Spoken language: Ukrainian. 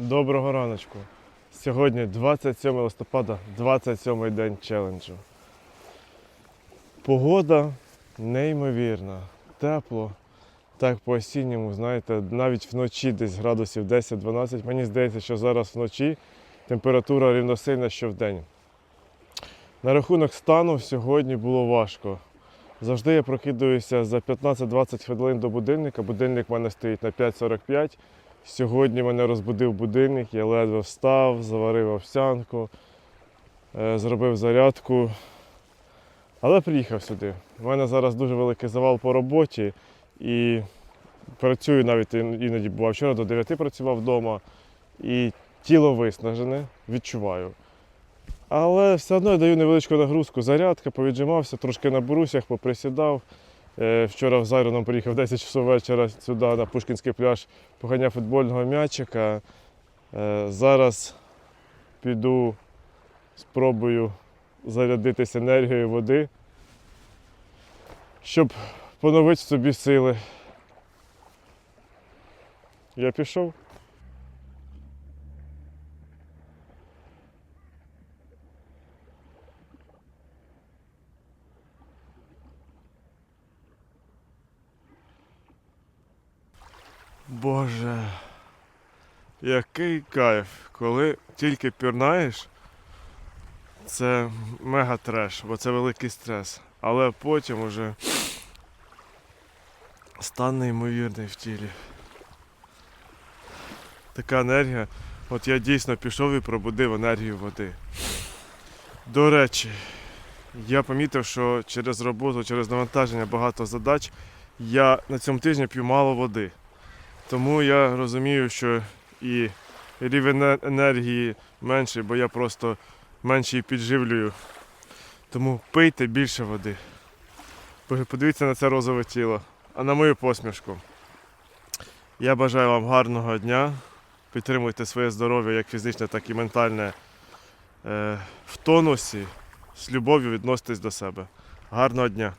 Доброго раночку. Сьогодні 27 листопада, 27 день челенджу. Погода неймовірна, тепло. Так по-осінньому, знаєте, навіть вночі десь градусів 10-12. Мені здається, що зараз вночі температура рівносильна, що вдень. На рахунок стану сьогодні було важко. Завжди я прокидаюся за 15-20 хвилин до будильника. Будильник в мене стоїть на 5.45. Сьогодні мене розбудив будильник, я ледве встав, заварив овсянку, е, зробив зарядку. Але приїхав сюди. У мене зараз дуже великий завал по роботі і працюю навіть іноді бував вчора до 9 працював вдома і тіло виснажене, відчуваю. Але все одно я даю невеличку нагрузку, зарядка, повіджимався, трошки на брусях, поприсідав. Е, Вчора з Айроном приїхав 10 часов вечора сюди на Пушкінський пляж поганяв футбольного м'ячика. Е, Зараз піду, спробую зарядитися енергією води, щоб поновити собі сили. Я пішов. Боже, який кайф, коли тільки пірнаєш, це мега треш, бо це великий стрес. Але потім уже стан неймовірний в тілі. Така енергія. От я дійсно пішов і пробудив енергію води. До речі, я помітив, що через роботу, через навантаження багато задач я на цьому тижні п'ю мало води. Тому я розумію, що і рівень енергії менший, бо я просто менше її підживлюю. Тому пийте більше води. Подивіться на це розове тіло, а на мою посмішку. Я бажаю вам гарного дня. Підтримуйте своє здоров'я, як фізичне, так і ментальне е, в тонусі. З любов'ю відноситесь до себе. Гарного дня!